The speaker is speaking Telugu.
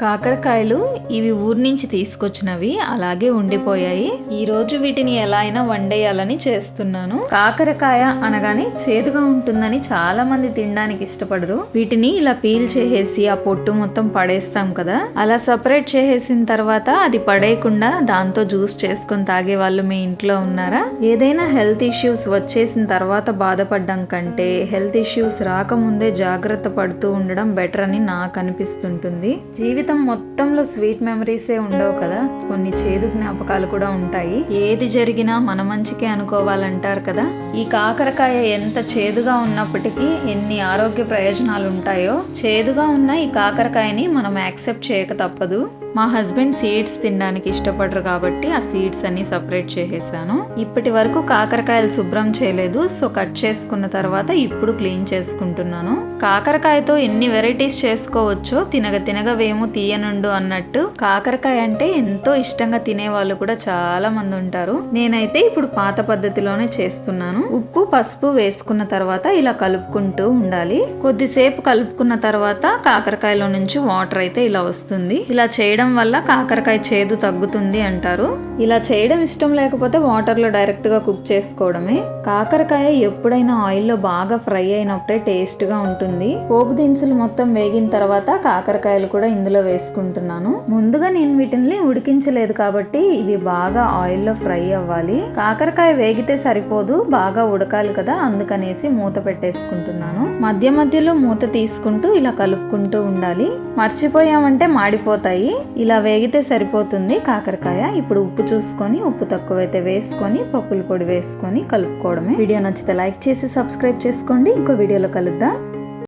కాకరకాయలు ఇవి ఊరి నుంచి తీసుకొచ్చినవి అలాగే ఉండిపోయాయి. ఈ రోజు వీటిని ఎలా అయినా వండేయాలని చేస్తున్నాను. కాకరకాయ అనగానే చేదుగా ఉంటుందని చాలా మంది తినడానికి ఇష్టపడరు. వీటిని ఇలా పీల్ చేసేసి ఆ పొట్టు మొత్తం పడేస్తాం కదా. అలా సపరేట్ చేసేసిన తర్వాత అది పడేయకుండా దాంతో జ్యూస్ చేసుకొని తాగే వాళ్ళు మీ ఇంట్లో ఉన్నారా? ఏదైనా హెల్త్ ఇష్యూస్ వచ్చేసిన తర్వాత బాధపడడం కంటే హెల్త్ ఇష్యూస్ రాకముందే జాగ్రత్త పడుతూ ఉండడం బెటర్ అని నాకు అనిపిస్తుంటుంది. జీవితం మొత్తంలో స్వీట్ మెమరీసే ఉండవు కదా. కొన్ని చేదు జ్ఞాపకాలు కూడా ఉంటాయి. ఏది జరిగినా మన మంచికే అనుకోవాలంటారు కదా. ఈ కాకరకాయ ఎంత చేదుగా ఉన్నప్పటికీ ఎన్ని ఆరోగ్య ప్రయోజనాలు ఉంటాయో చేదుగా ఉన్న ఈ కాకరకాయని మనం యాక్సెప్ట్ చేయక తప్పదు. మా హస్బెండ్ సీడ్స్ తినడానికి ఇష్టపడరు కాబట్టి ఆ సీడ్స్ అన్ని సపరేట్ చేసేసాను. ఇప్పటి వరకు కాకరకాయలు శుభ్రం చేయలేదు. సో కట్ చేసుకున్న తర్వాత ఇప్పుడు క్లీన్ చేసుకుంటున్నాను. కాకరకాయతో ఎన్ని వెరైటీస్ చేసుకోవచ్చో తినగ తినగవేమో తీయనుండు అన్నట్టు. కాకరకాయ అంటే ఎంతో ఇష్టంగా తినే వాళ్ళు కూడా చాలా మంది ఉంటారు. నేనైతే ఇప్పుడు పాత పద్ధతిలోనే చేస్తున్నాను. ఉప్పు పసుపు వేసుకున్న తర్వాత ఇలా కలుపుకుంటూ ఉండాలి. కొద్దిసేపు కలుపుకున్న తర్వాత కాకరకాయలో నుంచి వాటర్ అయితే ఇలా వస్తుంది. ఇలా చేయడం వల్ల కాకరకాయ చేదు తగ్గుతుంది అంటారు. ఇలా చేయడం ఇష్టం లేకపోతే వాటర్లో డైరెక్ట్గా కుక్ చేసుకోవడమే. కాకరకాయ ఎప్పుడైనా ఆయిల్లో బాగా ఫ్రై అయినప్పుడే టేస్ట్గా ఉంటుంది. పోపు దినుసులు మొత్తం వేగిన తర్వాత కాకరకాయలు కూడా ఇందులో వేసుకుంటున్నాను. ముందుగా నేను వీటిని ఉడికించలేదు కాబట్టి ఇవి బాగా ఆయిల్లో ఫ్రై అవ్వాలి. కాకరకాయ వేగితే సరిపోదు బాగా ఉడకాలి కదా అందుకనేసి మూత పెట్టేసుకుంటున్నాను. మధ్య మధ్యలో మూత తీసుకుంటూ ఇలా కలుపుకుంటూ ఉండాలి. మర్చిపోయామంటే మాడిపోతాయి. ఇలా వేగితే సరిపోతుంది కాకరకాయ. ఇప్పుడు ఉప్పు చూసుకొని ఉప్పు తక్కువైతే వేసుకొని పప్పుల పొడి వేసుకొని కలుపుకోవడమే. వీడియో నచ్చితే లైక్ చేసి సబ్స్క్రైబ్ చేసుకోండి. ఇంకో వీడియోలో కలుద్దాం.